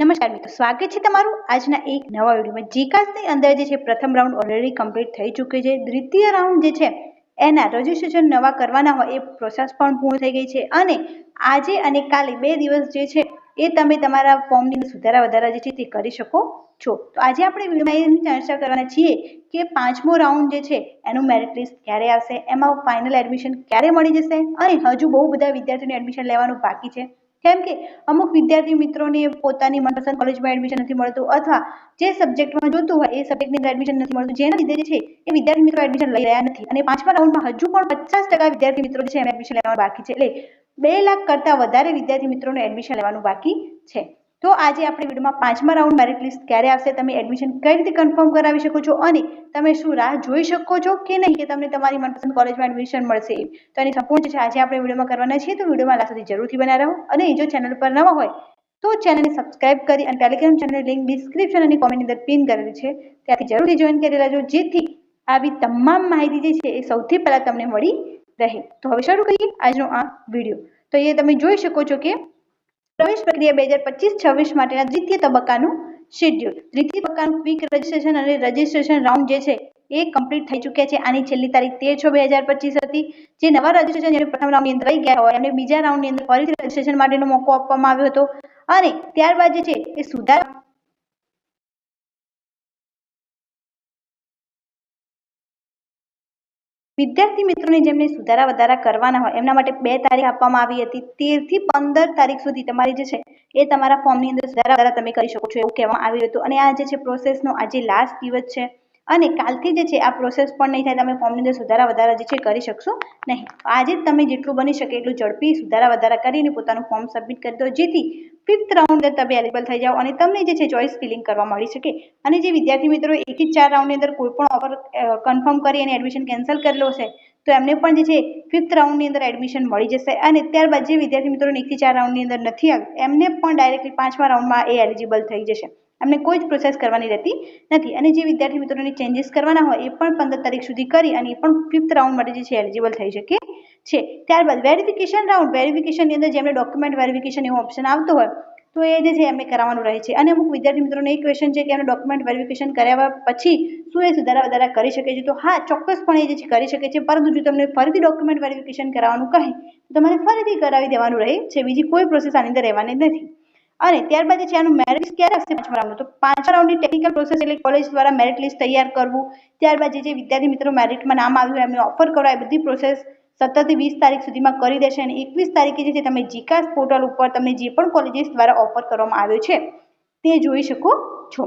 નમસ્કાર મિત્રો, સ્વાગત છે તમારું આજના એક નવા વિડીયોમાં. જીકાસની અંદર જે છે, પ્રથમ રાઉન્ડ ઓલરેડી કમ્પ્લીટ થઈ ચૂક્યો છે. દ્વિતીય રાઉન્ડ જે છે, એના રજીસ્ટ્રેશન નવા કરવાના હોય એ પ્રોસેસ પણ પૂર્ણ થઈ ગઈ છે. અને આજે અને કાલે બે દિવસ જે છે, એ તમે તમારા ફોર્મની સુધારા વધારા જે છે, તે કરી શકો છો. તો આજે આપણે વિડીયોમાં એની ચર્ચા કરવાના છીએ કે પાંચમો રાઉન્ડ જે છે, એનું મેરિટ લિસ્ટ ક્યારે આવશે? એમાં ફાઇનલ એડમિશન ક્યારે મળી જશે? અને હજુ બહુ બધા વિદ્યાર્થીઓને એડમિશન લેવાનું બાકી છે. કેમ કે અમુક વિદ્યાર્થી મિત્રોને પોતાની મનપસંદ કોલેજમાં એડમિશન નથી મળતું અથવા જે સબ્જેક્ટમાં જોતું હોય એ સબ્જેક્ટની એડમિશન નથી મળતું. જેના લીધે છે એ વિદ્યાર્થી મિત્રો એડમિશન લઈ રહ્યા નથી. અને પાંચમા રાઉન્ડમાં હજુ પણ પચાસ ટકા વિદ્યાર્થી મિત્રો છે એમ એડમિશન લેવાનું બાકી છે. એટલે બે લાખ કરતાં વધારે વિદ્યાર્થી મિત્રોને એડમિશન લેવાનું બાકી છે. તો આજે આપણે વિડીયોમાં પાંચમા રાઉન્ડ મેરિટ લિસ્ટ ક્યારે આવશે તમે એડમિશન કઈ રીતે કન્ફર્મ કરાવી શકો છો અને તમે શું રાહ જોઈ શકો છો કે નહીં કે તમને તમારી મનપસંદ કોલેજમાં એડમિશન મળશે તો એની સંપૂર્ણ છે આજે આપણે વિડીયોમાં કરવાના છીએ. તો વિડીયોમાં લાસ્ટ સુધી જરૂરથી બના રહો અને જો ચેનલ પર નવા હોય તો ચેનલને સબસ્ક્રાઇબ કરી અને ટેલિગ્રામ ચેનલની લિંક ડિસ્ક્રિપ્શન અને કોમેન્ટની અંદર પિન કરેલી છે. ત્યાંથી જરૂરથી જોઈન કરી લેજો. જેથી આવી તમામ માહિતી જે છે એ સૌથી પહેલાં તમને મળી રહે. તો હવે શરૂ કરીએ આજનો આ વીડિયો. તો એ તમે જોઈ શકો છો કે પ્રવેશ પ્રક્રિયા બે હજાર પચીસ છવ્વીસ માટેના દ્વિતીય તબક્કાનું શેડ્યુલ દ્વિતીય તબક્કાનું ક્વિક રજીસ્ટ્રેશન અને રજીસ્ટ્રેશન રાઉન્ડ જે છે એ કમ્પ્લીટ થઈ ચૂક્યા છે. આની છેલ્લી તારીખ તેર છ બે હજાર પચીસ હતી. જે નવા રજીસ્ટ્રેશન જેને પ્રથમ રાઉન્ડની અંદર રહી ગયા હોય એમને બીજા રાઉન્ડની અંદર ફરીથી રજીસ્ટ્રેશન માટેનો મોકો આપવામાં આવ્યો હતો. અને ત્યારબાદ જે છે એ સુધારા વિદ્યાર્થી મિત્રોને જેમને સુધારા વધારા કરવાના હોય, એમના માટે બે તારીખ આપવામાં આવી હતી. તેરથી પંદર તારીખ સુધી તમારી જે છે, એ તમારા ફોર્મની અંદર સુધારા વધારા તમે કરી શકો છો એવું કહેવામાં આવ્યું હતું. અને આ જે છે, પ્રોસેસનો આજે લાસ્ટ દિવસ છે, અને કાલથી જે છે, આ પ્રોસેસ પણ નહીં થાય, તમે ફોર્મની અંદર સુધારા વધારા જે છે, કરી શકશો નહીં. આજે તમે જેટલું બની શકે એટલું ઝડપી સુધારા વધારા કરીને પોતાનું ફોર્મ સબમિટ કરી દો. જેથી ફિફ્થ રાઉન્ડ તમે એલિબલ થઈ જાઓ અને તમને જે છે ચોઇસ ફિલિંગ કરવા મળી શકે. અને જે વિદ્યાર્થી મિત્રો એકથી ચાર રાઉન્ડની અંદર કોઈ પણ ઓફર કન્ફર્મ કરી અને એડમિશન કેન્સલ કરેલો છે, તો એમને પણ જે છે ફિફ્થ રાઉન્ડની અંદર એડમિશન મળી જશે. અને ત્યારબાદ જે વિદ્યાર્થી મિત્રોને એકથી ચાર રાઉન્ડની અંદર નથી આવ્યું એમને પણ ડાયરેક્ટલી પાંચમા રાઉન્ડમાં એ એલિજિબલ થઈ જશે. એમને કોઈ જ પ્રોસેસ કરવાની રહેતી નથી. અને જે વિદ્યાર્થી મિત્રોને ચેન્જીસ કરવાના હોય એ પણ પંદર તારીખ સુધી કરી અને એ પણ ફિફ્થ રાઉન્ડ માટે જે છે એલિજિબલ થઈ શકે. છે. ત્યારબાદ વેરિફિકેશન રાઉન્ડ વેરિફિકેશનની અંદર જેમને ડોક્યુમેન્ટ વેરિફિકેશન એવો ઓપ્શન આવતો હોય, તો એ જે છે એમને કરાવવાનું રહે છે. અને અમુક વિદ્યાર્થી મિત્રોને એ ક્વેશ્ચન છે કે એનું ડોક્યુમેન્ટ વેરિફિકેશન કર્યા પછી શું એ સુધારા વધારા કરી શકે છે? તો હા, ચોક્કસપણે એ જે છે કરી શકે છે. પરંતુ જો તમને ફરીથી ડોક્યુમેન્ટ વેરિફિકેશન કરાવવાનું કહે, તો તમારે ફરીથી કરાવી દેવાનું રહે છે. બીજી કોઈ પ્રોસેસ આની અંદર રહેવાની નથી. અને ત્યારબાદ છે આનું મેરિટ લિસ્ટ ક્યારે આવશે પાંચમા રાઉન્ડ તો પાંચમા રાઉન્ડની ટેકનિકલ પ્રોસેસ એટલે કોલેજ દ્વારા મેરિટ લિસ્ટ તૈયાર કરવું. ત્યારબાદ જે વિદ્યાર્થી મિત્રો મેરિટમાં નામ આવ્યું એમને ઓફર કરવા એ બધી પ્રોસેસ સત્તરથી વીસ તારીખ સુધીમાં કરી દેશે અને એકવીસ તારીખે જે છે તમે જીકાસ પોર્ટલ ઉપર તમને જે પણ કોલેજીસ દ્વારા ઓફર કરવામાં આવ્યો છે, તે જોઈ શકો છો.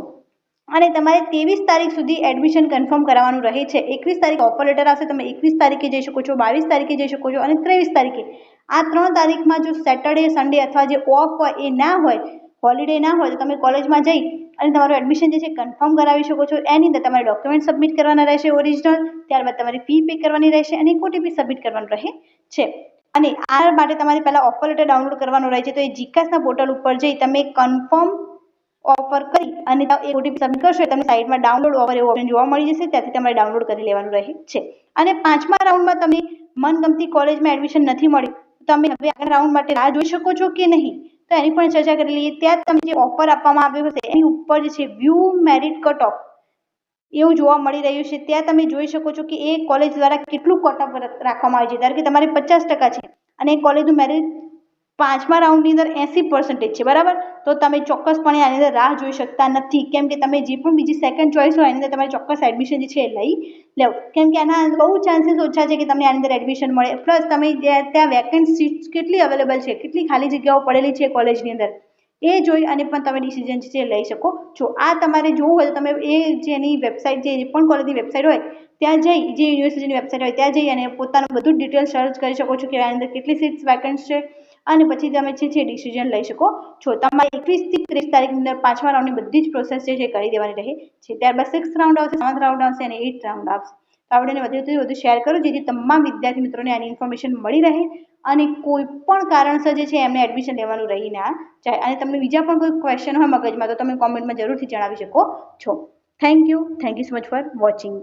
અને તમારે ત્રેવીસ તારીખ સુધી એડમિશન કન્ફર્મ કરાવવાનું રહે છે. એકવીસ તારીખ ઓફર લેટર આવશે, તમે એકવીસ તારીખે જઈ શકો છો, બાવીસ તારીખે જઈ શકો છો અને ત્રેવીસ તારીખે. આ ત્રણ તારીખમાં જો સેટરડે સન્ડે અથવા જે ઓફ હોય એ ના હોય હોલિડે ના હોય તો તમે કોલેજમાં જઈ અને તમારું એડમિશન જે છે કન્ફર્મ કરાવી શકો છો. એની અંદર તમારે ડોક્યુમેન્ટ સબમિટ કરવાના રહેશે ઓરિજિનલ ત્યારબાદ તમારી ફી પે કરવાની રહેશે અને એક ઓટીપી સબમિટ કરવાનું રહે છે. અને આ માટે તમારે પહેલાં ઓફર લેટર ડાઉનલોડ કરવાનો રહે છે. તો એ જીકાસના પોર્ટલ ઉપર જઈ તમે કન્ફર્મ ઓફર કરી અને એ ઓટીપી સબમિટ કરશો તમને સાઇટમાં ડાઉનલોડ ઓફર એવું ઓપ્શન જોવા મળી જશે. ત્યાંથી તમારે ડાઉનલોડ કરી લેવાનું રહે છે. અને પાંચમા રાઉન્ડમાં તમને મનગમતી કોલેજમાં એડમિશન નથી મળ્યું. તમે હવે આગળ રાઉન્ડ માટે રાહ જોઈ શકો છો કે નહીં? તો એની પણ ચર્ચા કરી લઈએ. ત્યાં તમને જે ઓફર આપવામાં આવ્યો હશે, એની ઉપર જે છે વ્યૂ મેરિટ કટ ઓફ એવું જોવા મળી રહ્યું છે. ત્યાં તમે જોઈ શકો છો કે એ કોલેજ દ્વારા કેટલું કટ ઓફ રાખવામાં આવે છે. ધારો કે તમારે પચાસ ટકા છે અને એ કોલેજનું મેરિટ પાંચમા રાઉન્ડની અંદર એંસી પર્સન્ટેજ છે, બરાબર? તો તમે ચોક્કસપણે આની અંદર રાહ જોઈ શકતા નથી. કેમ કે તમે જે પણ બીજી સેકન્ડ ચોઈસ હોય, એની અંદર તમારે ચોક્કસ એડમિશન જે છે એ લઈ લેવું. કેમ કે આના બહુ ચાન્સીસ ઓછા છે કે તમને આની અંદર એડમિશન મળે. પ્લસ તમે ત્યાં વેકેન્ટ સીટ્સ કેટલી અવેલેબલ છે, કેટલી ખાલી જગ્યાઓ પડેલી છે કોલેજની અંદર, એ જોઈ અને પણ તમે ડિસિઝન છે લઈ શકો. છો આ તમારે જોવું હોય તો તમે એ જેની વેબસાઇટ જે પણ કોલેજની વેબસાઇટ હોય, ત્યાં જઈ, જે યુનિવર્સિટીની વેબસાઇટ હોય, ત્યાં જઈ અને પોતાનું બધું ડિટેલ સર્ચ કરી શકો છો કે આની અંદર કેટલી સીટ્સ વેકેન્ટ છે અને પછી તમે છે છે ડિસિઝન લઈ શકો છો, તમારે એકવીસથી ત્રીસ તારીખની અંદર પાંચમા રાઉન્ડની બધી જ પ્રોસેસ છે કરી દેવાની રહે. છે ત્યારબાદ સિક્સ રાઉન્ડ આવશે સેવન્થ રાઉન્ડ આવશે અને એઇટ રાઉન્ડ આવશે. આપણે વધુથી વધુ શેર કરો, જેથી તમામ વિદ્યાર્થી મિત્રોને આની ઇન્ફોર્મેશન મળી રહે અને કોઈ પણ કારણસર જે છે એમને એડમિશન લેવાનું રહી ના જાય. અને તમને બીજા પણ કોઈ ક્વેશ્ચન હોય મગજમાં, તો તમે કોમેન્ટમાં જરૂરથી જણાવી શકો છો. Thank you thank you so much for watching